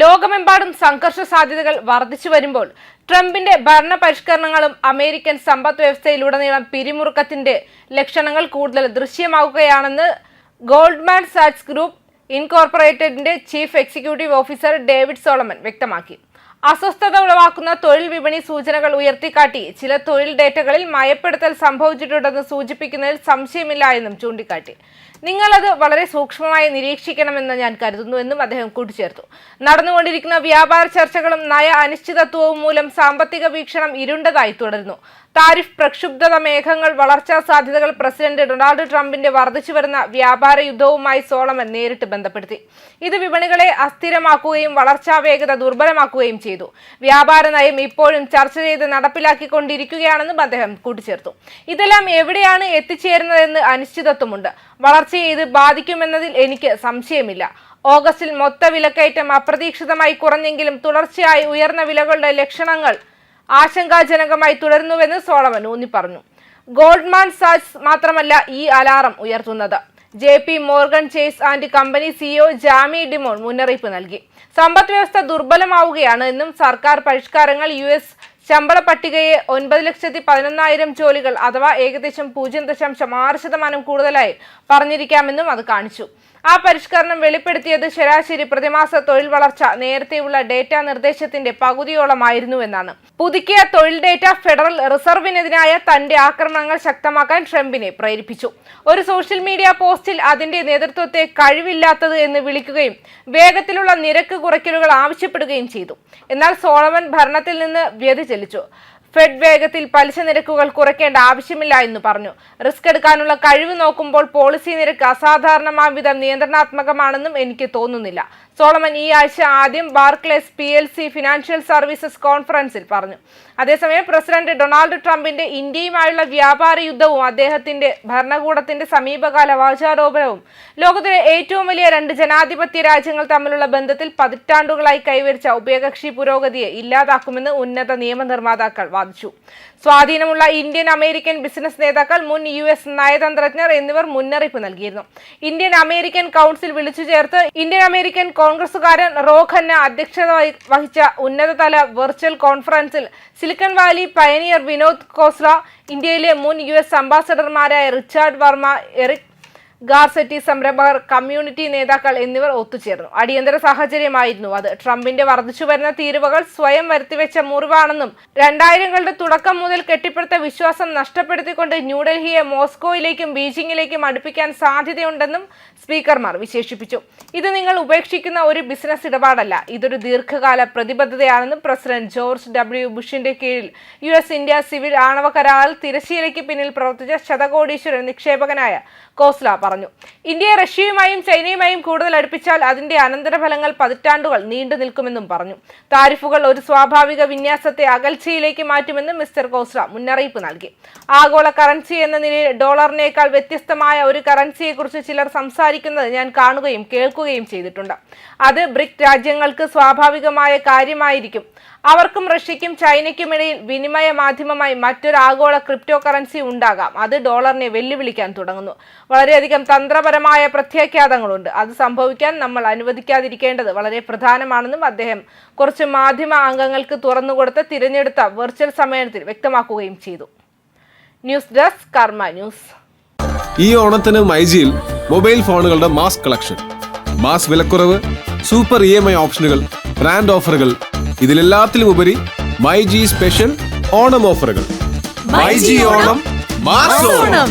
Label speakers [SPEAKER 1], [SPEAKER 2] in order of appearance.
[SPEAKER 1] ലോകമെമ്പാടും സംഘർഷ സാധ്യതകൾ വർദ്ധിച്ചു വരുമ്പോൾ ട്രംപിന്റെ ഭരണ പരിഷ്കരണങ്ങളും അമേരിക്കൻ സമ്പദ് വ്യവസ്ഥയിലുടനീളം പിരിമുറുക്കത്തിന്റെ ലക്ഷണങ്ങൾ കൂടുതൽ ദൃശ്യമാവുകയാണെന്ന് ഗോൾഡ്മാൻ സാറ്റ്സ് group ഇൻകോർപ്പറേറ്റഡിന്റെ chief executive officer David Solomon വ്യക്തമാക്കി. അസ്വസ്ഥത ഉളവാക്കുന്ന തൊഴിൽ വിപണി സൂചനകൾ ഉയർത്തിക്കാട്ടി ചില തൊഴിൽ ഡേറ്റകളിൽ മയപ്പെടുത്തൽ സംഭവിച്ചിട്ടുണ്ടെന്ന് സൂചിപ്പിക്കുന്നതിൽ സംശയമില്ല എന്നും ചൂണ്ടിക്കാട്ടി. നിങ്ങളത് വളരെ സൂക്ഷ്മമായി നിരീക്ഷിക്കണമെന്ന് ഞാൻ കരുതുന്നു എന്നും അദ്ദേഹം കൂട്ടിച്ചേർത്തു. നടന്നുകൊണ്ടിരിക്കുന്ന വ്യാപാര ചർച്ചകളും നയ അനിശ്ചിതത്വവും മൂലം സാമ്പത്തിക വീക്ഷണം ഇരുണ്ടതായി തുടരുന്നു. താരിഫ് പ്രക്ഷുബ്ധത മേഘങ്ങൾ വളർച്ചാ സാധ്യതകൾ പ്രസിഡന്റ് ഡൊണാൾഡ് ട്രംപിന്റെ വർദ്ധിച്ചു വരുന്ന വ്യാപാര യുദ്ധവുമായി സോളമൻ നേരിട്ട് ബന്ധപ്പെടുത്തി. ഇത് വിപണികളെ അസ്ഥിരമാക്കുകയും വളർച്ചാ വേഗത ദുർബലമാക്കുകയും ചെയ്തു. വ്യാപാര നയം ഇപ്പോഴും ചർച്ച ചെയ്ത് നടപ്പിലാക്കിക്കൊണ്ടിരിക്കുകയാണെന്നും അദ്ദേഹം കൂട്ടിച്ചേർത്തു. ഇതെല്ലാം എവിടെയാണ് എത്തിച്ചേരുന്നതെന്ന് അനിശ്ചിതത്വമുണ്ട്. വളർച്ചയെ ഇത് ബാധിക്കുമെന്നതിൽ എനിക്ക് സംശയമില്ല. ഓഗസ്റ്റിൽ മൊത്ത വിലക്കയറ്റം അപ്രതീക്ഷിതമായി കുറഞ്ഞെങ്കിലും തുടർച്ചയായി ഉയർന്ന വിലകളുടെ ലക്ഷണങ്ങൾ ആശങ്കാജനകമായി തുടരുന്നുവെന്ന് സോളമൻ ഊന്നി പറഞ്ഞു ഗോൾഡ്മാൻ സാച്ച്സ് മാത്രമല്ല ഈ അലാറം ഉയർത്തുന്നത്. J P Morgan Chase and company CEO Jamie Dimon മുന്നറിയിപ്പ് നൽകി. സമ്പദ് വ്യവസ്ഥ ദുർബലമാവുകയാണ് എന്നും സർക്കാർ പരിഷ്കാരങ്ങൾ യു എസ് ശമ്പള പട്ടികയെ ഒൻപത് ലക്ഷത്തി പതിനൊന്നായിരം ജോലികൾ അഥവാ ഏകദേശം പൂജ്യം ദശാംശം ആറ് ശതമാനം കൂടുതലായി പറഞ്ഞിരിക്കാമെന്നും അത് കാണിച്ചു. ആ പരിഷ്കരണം വെളിപ്പെടുത്തിയത് ശരാശരി പ്രതിമാസ തൊഴിൽ വളർച്ച നേരത്തെയുള്ള ഡേറ്റ നിർദ്ദേശത്തിന്റെ പകുതിയോളമായിരുന്നുവെന്നാണ്. പുതുക്കിയ തൊഴിൽ ഡേറ്റ ഫെഡറൽ റിസർവിനെതിരായ തന്റെ ആക്രമണങ്ങൾ ശക്തമാക്കാൻ ട്രംപിനെ പ്രേരിപ്പിച്ചു. ഒരു സോഷ്യൽ മീഡിയ പോസ്റ്റിൽ അതിന്റെ നേതൃത്വത്തെ കഴിവില്ലാത്തത് എന്ന് വിളിക്കുകയും വേഗത്തിലുള്ള നിരക്ക് കുറയ്ക്കലുകൾ ആവശ്യപ്പെടുകയും ചെയ്തു. എന്നാൽ സോളമൻ ഭരണത്തിൽ നിന്ന് വ്യതിചലിച്ചു. ഫെഡ് വേഗത്തിൽ പലിശ നിരക്കുകൾ കുറയ്ക്കേണ്ട ആവശ്യമില്ല എന്ന് പറഞ്ഞു. റിസ്ക് എടുക്കാനുള്ള കഴിവ് നോക്കുമ്പോൾ പോളിസി നിരക്ക് അസാധാരണമായ വിധം നിയന്ത്രണാത്മകമാണെന്നും എനിക്ക് തോന്നുന്നില്ല. സോളമൻ ഈ ആഴ്ച ആദ്യം Barclays P L C financial services കോൺഫറൻസിൽ പറഞ്ഞു. അതേസമയം പ്രസിഡന്റ് ഡൊണാൾഡ് ട്രംപിന്റെ ഇന്ത്യയുമായുള്ള വ്യാപാര യുദ്ധവും അദ്ദേഹത്തിന്റെ ഭരണകൂടത്തിന്റെ സമീപകാല വാചാരോപണവും ലോകത്തിലെ ഏറ്റവും വലിയ രണ്ട് ജനാധിപത്യ രാജ്യങ്ങൾ തമ്മിലുള്ള ബന്ധത്തിൽ പതിറ്റാണ്ടുകളായി കൈവരിച്ച ഉഭയകക്ഷി പുരോഗതിയെ ഇല്ലാതാക്കുമെന്ന് ഉന്നത നിയമനിർമ്മാതാക്കൾ വാദിച്ചു. സ്വാധീനമുള്ള ഇന്ത്യൻ അമേരിക്കൻ ബിസിനസ് നേതാക്കൾ മുൻ യു എസ് നയതന്ത്രജ്ഞർ എന്നിവർ മുന്നറിയിപ്പ് നൽകിയിരുന്നു. ഇന്ത്യൻ അമേരിക്കൻ കൗൺസിൽ വിളിച്ചു ചേർത്ത് ഇന്ത്യൻ അമേരിക്കൻ കോൺഗ്രസുകാരൻ റോ ഖന്ന അധ്യക്ഷത വഹിച്ച ഉന്നതതല വെർച്വൽ കോൺഫറൻസിൽ Silicon Valley pioneer Vinod Khosla ഇന്ത്യയിലെ മുൻ യു എസ് അംബാസഡർമാരായ റിച്ചാർഡ് വർമ്മ എറിക് ഗാർസെറ്റി സംരംഭകർ കമ്മ്യൂണിറ്റി നേതാക്കൾ എന്നിവർ ഒത്തുചേർന്നു. അടിയന്തര സാഹചര്യമായിരുന്നു അത്. ട്രംപിന്റെ വർദ്ധിച്ചു വരുന്ന തീരുവകൾ സ്വയം വരുത്തിവെച്ച മുറിവാണെന്നും രണ്ടായിരങ്ങളുടെ തുടക്കം മുതൽ കെട്ടിപ്പടുത്ത വിശ്വാസം നഷ്ടപ്പെടുത്തിക്കൊണ്ട് ന്യൂഡൽഹിയെ മോസ്കോയിലേക്കും ബീജിംഗിലേക്കും അടുപ്പിക്കാൻ സാധ്യതയുണ്ടെന്നും സ്പീക്കർമാർ വിശേഷിപ്പിച്ചു. ഇത് നിങ്ങൾ ഉപേക്ഷിക്കുന്ന ഒരു ബിസിനസ് ഇടപാടല്ല. ഇതൊരു ദീർഘകാല പ്രതിബദ്ധതയാണെന്നും പ്രസിഡന്റ് ജോർജ് ഡബ്ല്യു ബുഷിന്റെ കീഴിൽ യു എസ് ഇന്ത്യ സിവിൽ ആണവ കരാറിൽ തിരശ്ശീലയ്ക്ക് പിന്നിൽ പ്രവർത്തിച്ച ശതകോടീശ്വര നിക്ഷേപകനായ കോസ്ല പറഞ്ഞു. ഇന്ത്യയെ റഷ്യയുമായും ചൈനയുമായും കൂടുതൽ അടുപ്പിച്ചാൽ അതിന്റെ അനന്തരഫലങ്ങൾ പതിറ്റാണ്ടുകൾ നീണ്ടു നിൽക്കുമെന്നും പറഞ്ഞു. താരിഫുകൾ ഒരു സ്വാഭാവിക വിന്യാസത്തെ അകൽച്ചയിലേക്ക് മാറ്റുമെന്നും മിസ്റ്റർ കോസ്റ മുന്നറിയിപ്പ് നൽകി. ആഗോള കറൻസി എന്ന നിലയിൽ ഡോളറിനേക്കാൾ വ്യത്യസ്തമായ ഒരു കറൻസിയെക്കുറിച്ച് ചിലർ സംസാരിക്കുന്നത് ഞാൻ കാണുകയും കേൾക്കുകയും ചെയ്തിട്ടുണ്ട്. അത് ബ്രിക് രാജ്യങ്ങൾക്ക് സ്വാഭാവികമായ കാര്യമായിരിക്കും. അവർക്കും റഷ്യയ്ക്കും ചൈനയ്ക്കും ഇടയിൽ വിനിമയ മാധ്യമമായി മറ്റൊരു ആഗോള ക്രിപ്റ്റോ കറൻസി ഉണ്ടാകാം. അത് ഡോളറിനെ വെല്ലുവിളിക്കാൻ തുടങ്ങുന്നു. വളരെയധികം തന്ത്രപരമായ പ്രത്യാഘാതങ്ങളുണ്ട്. അത് സംഭവിക്കാൻ നമ്മൾ അനുവദിക്കാതിരിക്കേണ്ടത് വളരെ പ്രധാനമാണെന്നും അദ്ദേഹം കുറച്ച് മാധ്യമ അംഗങ്ങൾക്ക് തുറന്നുകൊടുത്ത തിരഞ്ഞെടുത്ത വെർച്വൽ സമ്മേളനത്തിൽ വ്യക്തമാക്കുകയും ചെയ്തു. News desk Karma news.
[SPEAKER 2] ഈ ഓണത്തിന് മൈജിയിൽ മൊബൈൽ ഫോണുകളുടെ മാസ് കളക്ഷൻ. മാസ് വിലക്കുറവ് സൂപ്പർ ഇ ഓപ്ഷനുകൾ ബ്രാൻഡ് ഓഫറുകൾ ഇതിലെല്ലാത്തിലും ഉപരി മൈ ജി സ്പെഷ്യൽ ഓണം ഓഫറുകൾ. MyG Onam mass Onam.